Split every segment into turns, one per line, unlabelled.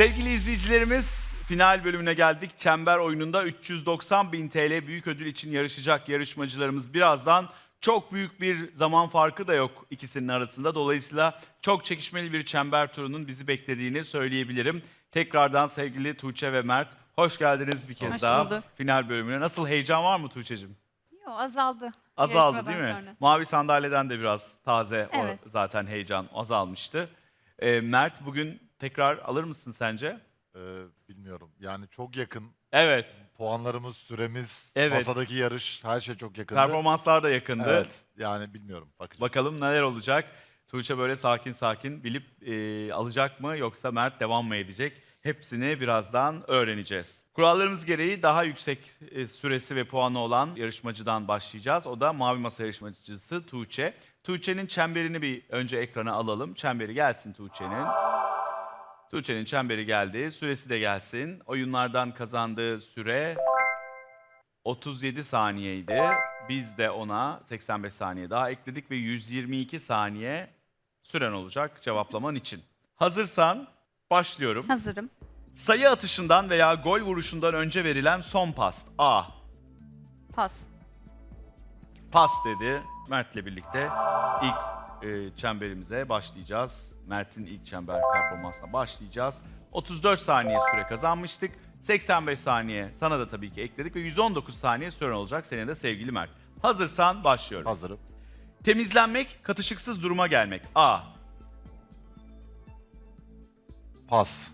Sevgili izleyicilerimiz final bölümüne geldik. Çember oyununda 390 bin TL büyük ödül için yarışacak yarışmacılarımız birazdan. Çok büyük bir zaman farkı da yok ikisinin arasında. Dolayısıyla çok çekişmeli bir çember turunun bizi beklediğini söyleyebilirim. Tekrardan sevgili Tuğçe ve Mert hoş geldiniz bir kez
Hoş
daha
bulduk.
final bölümüne. Nasıl heyecan var mı Tuğçe'cim?
Yo, azaldı.
Azaldı değil mi?
sonra.
Mavi sandalyeden de biraz taze
Evet.
o zaten heyecan azalmıştı. Ee, Mert bugün tekrar alır mısın sence?
Ee, bilmiyorum. Yani çok yakın.
Evet.
Puanlarımız, süremiz,
Evet.
masadaki yarış her şey çok yakındı.
Performanslar da yakındı.
Evet. Yani bilmiyorum. Bakacağız.
Bakalım neler olacak. Tuğçe böyle sakin sakin bilip e, alacak mı yoksa Mert devam mı edecek? Hepsini birazdan öğreneceğiz. Kurallarımız gereği daha yüksek e, süresi ve puanı olan yarışmacıdan başlayacağız. O da Mavi Masa yarışmacısı Tuğçe. Tuğçe'nin çemberini bir önce ekrana alalım. Çemberi gelsin Tuğçe'nin. Tuğçe'nin çemberi geldi. Süresi de gelsin. Oyunlardan kazandığı süre 37 saniyeydi. Biz de ona 85 saniye daha ekledik ve 122 saniye süren olacak cevaplaman için. Hazırsan başlıyorum.
Hazırım.
Sayı atışından veya gol vuruşundan önce verilen son pas. A.
Pas.
Pas dedi. Mert'le birlikte ilk e, çemberimize başlayacağız. Mert'in ilk çember performansına başlayacağız. 34 saniye süre kazanmıştık. 85 saniye sana da tabii ki ekledik ve 119 saniye süren olacak senin de sevgili Mert. Hazırsan başlıyorum.
Hazırım.
Temizlenmek, katışıksız duruma gelmek. A.
Pas.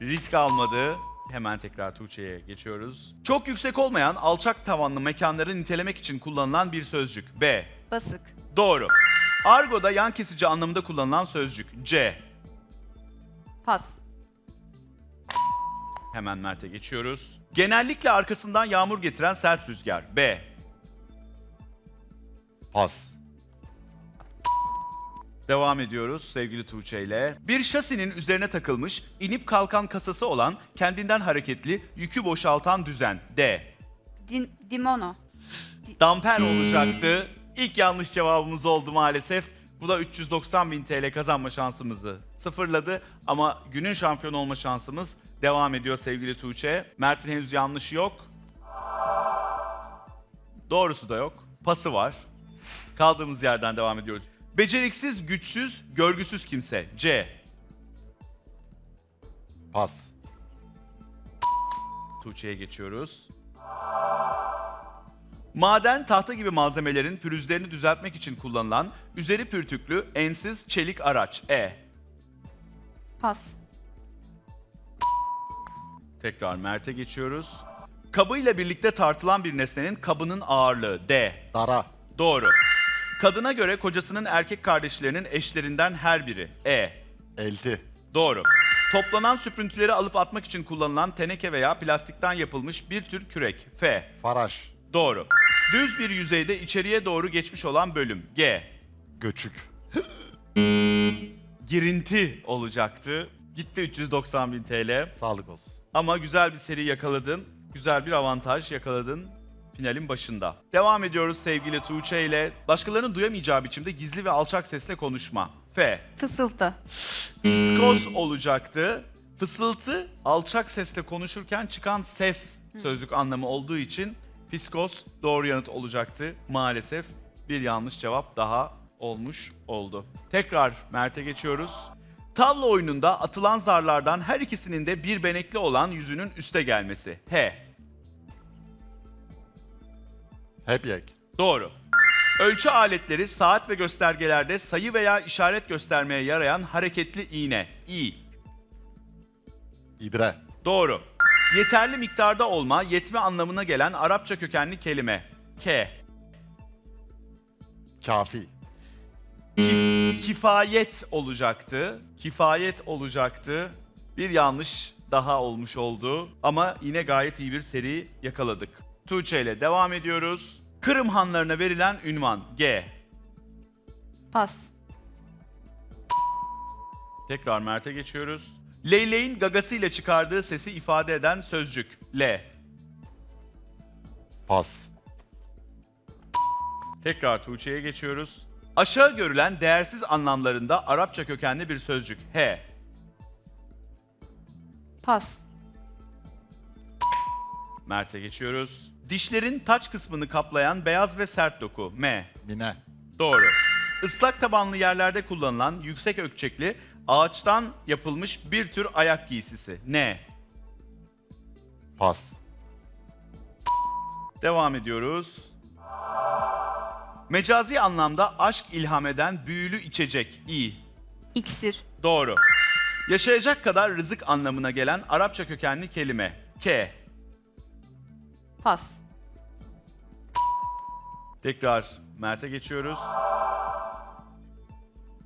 Risk almadı. Hemen tekrar Tuğçe'ye geçiyoruz. Çok yüksek olmayan alçak tavanlı mekanları nitelemek için kullanılan bir sözcük. B.
Basık.
Doğru. Argo'da yan kesici anlamında kullanılan sözcük. C.
Pas.
Hemen Mert'e geçiyoruz. Genellikle arkasından yağmur getiren sert rüzgar. B.
Pas.
Devam ediyoruz sevgili Tuğçe ile. Bir şasinin üzerine takılmış, inip kalkan kasası olan, kendinden hareketli, yükü boşaltan düzen. D.
Din, dimono.
Damper olacaktı. İlk yanlış cevabımız oldu maalesef. Bu da 390 bin TL kazanma şansımızı sıfırladı. Ama günün şampiyon olma şansımız devam ediyor sevgili Tuğçe. Mert'in henüz yanlışı yok. Doğrusu da yok. Pası var. Kaldığımız yerden devam ediyoruz. Beceriksiz, güçsüz, görgüsüz kimse. C.
Pas.
Tuğçe'ye geçiyoruz. Maden, tahta gibi malzemelerin pürüzlerini düzeltmek için kullanılan üzeri pürtüklü, ensiz, çelik araç. E.
Pas.
Tekrar Mert'e geçiyoruz. Kabıyla birlikte tartılan bir nesnenin kabının ağırlığı. D.
Dara.
Doğru. Kadına göre kocasının erkek kardeşlerinin eşlerinden her biri. E.
Elti.
Doğru. Toplanan süprüntüleri alıp atmak için kullanılan teneke veya plastikten yapılmış bir tür kürek. F.
Faraş.
Doğru. Düz bir yüzeyde içeriye doğru geçmiş olan bölüm. G.
Göçük.
Girinti olacaktı. Gitti 390 bin TL.
Sağlık olsun.
Ama güzel bir seri yakaladın. Güzel bir avantaj yakaladın finalin başında. Devam ediyoruz sevgili Tuğçe ile. Başkalarının duyamayacağı biçimde gizli ve alçak sesle konuşma. F.
Fısıltı.
Fiskos olacaktı. Fısıltı alçak sesle konuşurken çıkan ses sözlük anlamı olduğu için fiskos doğru yanıt olacaktı. Maalesef bir yanlış cevap daha olmuş oldu. Tekrar Mert'e geçiyoruz. Tavla oyununda atılan zarlardan her ikisinin de bir benekli olan yüzünün üste gelmesi. H.
Hep yek.
Doğru. Ölçü aletleri saat ve göstergelerde sayı veya işaret göstermeye yarayan hareketli iğne. İ.
İbre.
Doğru. Yeterli miktarda olma, yetme anlamına gelen Arapça kökenli kelime. K.
Kafi.
Kifayet olacaktı. Kifayet olacaktı. Bir yanlış daha olmuş oldu. Ama yine gayet iyi bir seri yakaladık. Tuğçe ile devam ediyoruz. Kırım Hanlarına verilen ünvan. G.
Pas.
Tekrar Mert'e geçiyoruz. Leyleğin gagasıyla çıkardığı sesi ifade eden sözcük. L.
Pas.
Tekrar Tuğçe'ye geçiyoruz. Aşağı görülen değersiz anlamlarında Arapça kökenli bir sözcük. H.
Pas.
Mert'e geçiyoruz. Dişlerin taç kısmını kaplayan beyaz ve sert doku. M.
Mine.
Doğru. Islak tabanlı yerlerde kullanılan yüksek ölçekli ağaçtan yapılmış bir tür ayak giysisi. N.
Pas.
Devam ediyoruz. Mecazi anlamda aşk ilham eden büyülü içecek. İ.
İksir.
Doğru. Yaşayacak kadar rızık anlamına gelen Arapça kökenli kelime. K.
Pas.
Tekrar Mert'e geçiyoruz.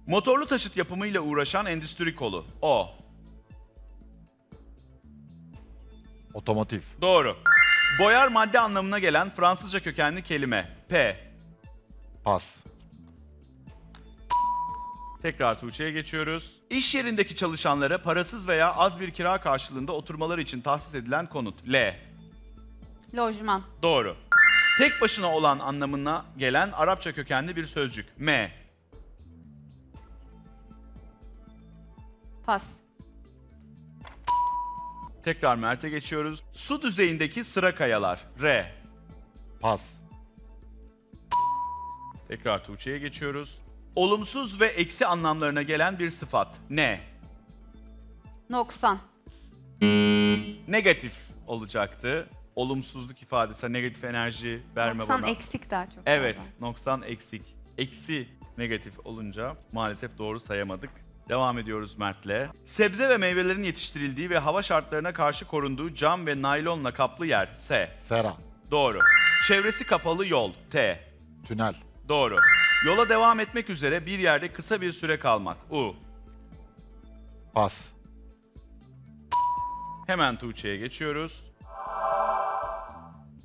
Motorlu taşıt yapımıyla uğraşan endüstri kolu. O.
Otomotiv.
Doğru. Boyar madde anlamına gelen Fransızca kökenli kelime. P.
Pas.
Tekrar Tuğçe'ye geçiyoruz. İş yerindeki çalışanlara parasız veya az bir kira karşılığında oturmaları için tahsis edilen konut. L.
Lojman.
Doğru. Tek başına olan anlamına gelen Arapça kökenli bir sözcük. M.
Pas.
Tekrar Mert'e geçiyoruz. Su düzeyindeki sıra kayalar. R.
Pas.
Tekrar Tuğçe'ye geçiyoruz. Olumsuz ve eksi anlamlarına gelen bir sıfat. Ne?
Noksan.
Negatif olacaktı. Olumsuzluk ifadesi, negatif enerji verme
Noksan
bana.
eksik daha çok.
Evet,
galiba.
noksan eksik. Eksi negatif olunca maalesef doğru sayamadık. Devam ediyoruz Mert'le. Sebze ve meyvelerin yetiştirildiği ve hava şartlarına karşı korunduğu cam ve naylonla kaplı yer. S.
Sera.
Doğru. Çevresi kapalı yol. T.
Tünel.
Doğru. Yola devam etmek üzere bir yerde kısa bir süre kalmak. U.
Pas.
Hemen Tuğçe'ye geçiyoruz.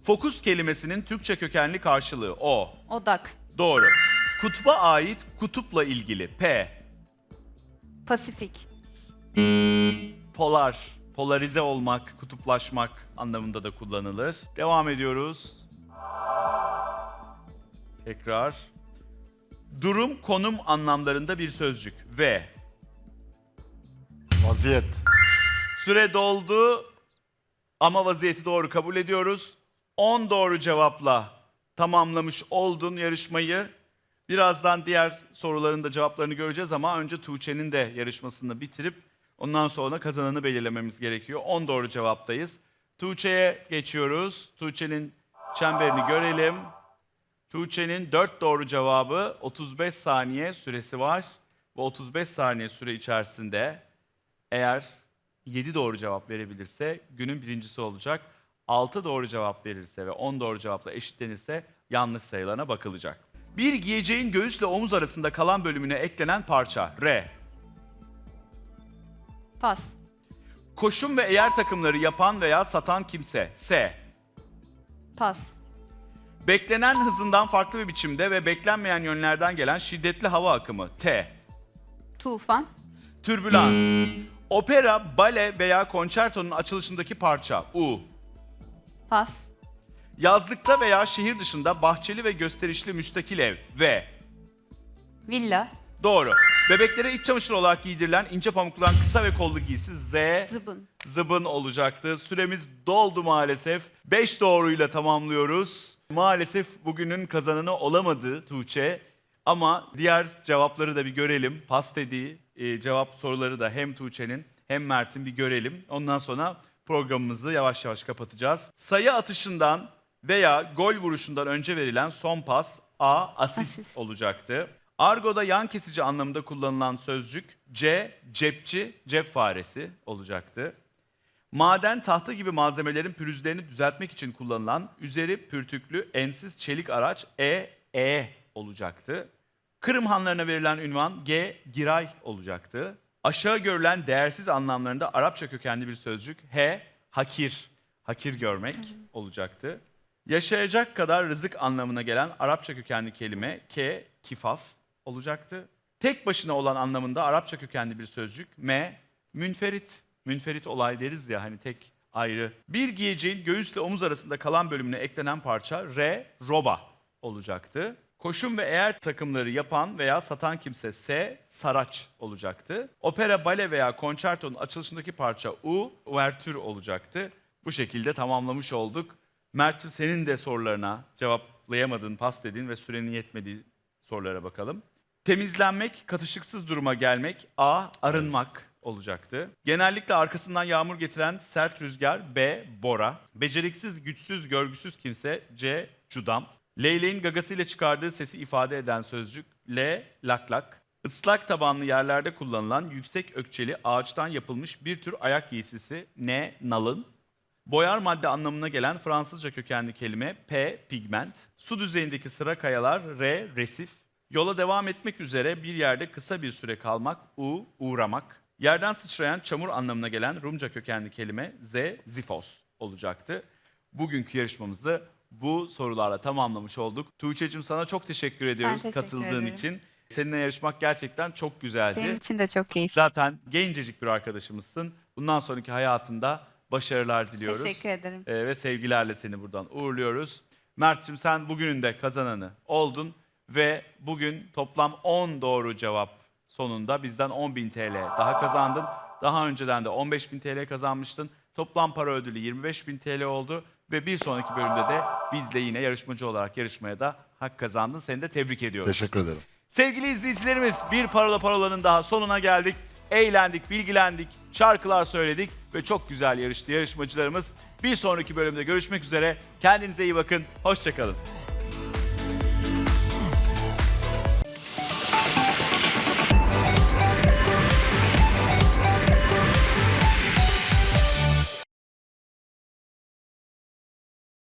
Fokus kelimesinin Türkçe kökenli karşılığı O.
Odak.
Doğru. Kutba ait kutupla ilgili P.
Pasifik.
Polar, polarize olmak, kutuplaşmak anlamında da kullanılır. Devam ediyoruz. Tekrar. Durum, konum anlamlarında bir sözcük. V.
Vaziyet.
Süre doldu ama vaziyeti doğru kabul ediyoruz. 10 doğru cevapla tamamlamış oldun yarışmayı. Birazdan diğer soruların da cevaplarını göreceğiz ama önce Tuğçe'nin de yarışmasını bitirip ondan sonra kazananı belirlememiz gerekiyor. 10 doğru cevaptayız. Tuğçe'ye geçiyoruz. Tuğçe'nin çemberini görelim. Tuğçe'nin 4 doğru cevabı 35 saniye süresi var. Bu 35 saniye süre içerisinde eğer 7 doğru cevap verebilirse günün birincisi olacak. 6 doğru cevap verirse ve 10 doğru cevapla eşitlenirse yanlış sayılarına bakılacak. Bir giyeceğin göğüsle omuz arasında kalan bölümüne eklenen parça. R.
Pas.
Koşum ve eğer takımları yapan veya satan kimse. S.
Pas.
Beklenen hızından farklı bir biçimde ve beklenmeyen yönlerden gelen şiddetli hava akımı. T.
Tufan.
Türbülans. Opera, bale veya konçertonun açılışındaki parça. U.
Pas.
Yazlıkta veya şehir dışında bahçeli ve gösterişli müstakil ev ve
Villa.
doğru. Bebeklere iç çamaşırı olarak giydirilen ince pamukludan kısa ve kollu giysi Z
Zıbın.
zıbın olacaktı. Süremiz doldu maalesef. 5 doğruyla tamamlıyoruz. Maalesef bugünün kazananı olamadı Tuğçe. Ama diğer cevapları da bir görelim. Pas dediği e, cevap soruları da hem Tuğçe'nin hem Mert'in bir görelim. Ondan sonra programımızı yavaş yavaş kapatacağız. Sayı atışından veya gol vuruşundan önce verilen son pas A asist,
Asist.
olacaktı. Argo'da yan kesici anlamında kullanılan sözcük C cepçi, cep faresi olacaktı. Maden, tahta gibi malzemelerin pürüzlerini düzeltmek için kullanılan üzeri pürtüklü ensiz çelik araç E, E olacaktı. Kırım hanlarına verilen ünvan G, giray olacaktı. Aşağı görülen değersiz anlamlarında Arapça kökenli bir sözcük H, hakir, hakir görmek olacaktı. Yaşayacak kadar rızık anlamına gelen Arapça kökenli kelime K, kifaf olacaktı. Tek başına olan anlamında Arapça kökenli bir sözcük M, münferit. Münferit olay deriz ya hani tek ayrı. Bir giyeceğin göğüsle omuz arasında kalan bölümüne eklenen parça R, roba olacaktı. Koşum ve eğer takımları yapan veya satan kimse S, Saraç olacaktı. Opera, bale veya konçertonun açılışındaki parça U, uvertür olacaktı. Bu şekilde tamamlamış olduk. Mert'ciğim senin de sorularına cevaplayamadığın, pas dediğin ve sürenin yetmediği sorulara bakalım. Temizlenmek, katışıksız duruma gelmek, A, arınmak olacaktı. Genellikle arkasından yağmur getiren sert rüzgar, B, bora. Beceriksiz, güçsüz, görgüsüz kimse, C, cudam. Leyleğin gagasıyla çıkardığı sesi ifade eden sözcük, L, lak lak. Islak tabanlı yerlerde kullanılan yüksek ökçeli ağaçtan yapılmış bir tür ayak giysisi, N, nalın. Boyar madde anlamına gelen Fransızca kökenli kelime P, pigment. Su düzeyindeki sıra kayalar R, resif. Yola devam etmek üzere bir yerde kısa bir süre kalmak U, uğramak. Yerden sıçrayan çamur anlamına gelen Rumca kökenli kelime Z, zifos olacaktı. Bugünkü yarışmamızı bu sorularla tamamlamış olduk. Tuğçe'cim sana çok teşekkür ediyoruz
teşekkür
katıldığın
ederim.
için. Seninle yarışmak gerçekten çok güzeldi.
Benim için de çok keyifli.
Zaten gencecik bir arkadaşımızsın. Bundan sonraki hayatında başarılar diliyoruz.
Teşekkür ederim.
Ee, ve sevgilerle seni buradan uğurluyoruz. Mert'cim sen bugünün de kazananı oldun ve bugün toplam 10 doğru cevap sonunda bizden 10.000 TL daha kazandın. Daha önceden de 15.000 TL kazanmıştın. Toplam para ödülü 25.000 TL oldu ve bir sonraki bölümde de bizle yine yarışmacı olarak yarışmaya da hak kazandın. Seni de tebrik ediyoruz.
Teşekkür ederim.
Sevgili izleyicilerimiz bir Parola Parola'nın daha sonuna geldik. Eğlendik, bilgilendik, şarkılar söyledik ve çok güzel yarıştı yarışmacılarımız. Bir sonraki bölümde görüşmek üzere. Kendinize iyi bakın, hoşçakalın.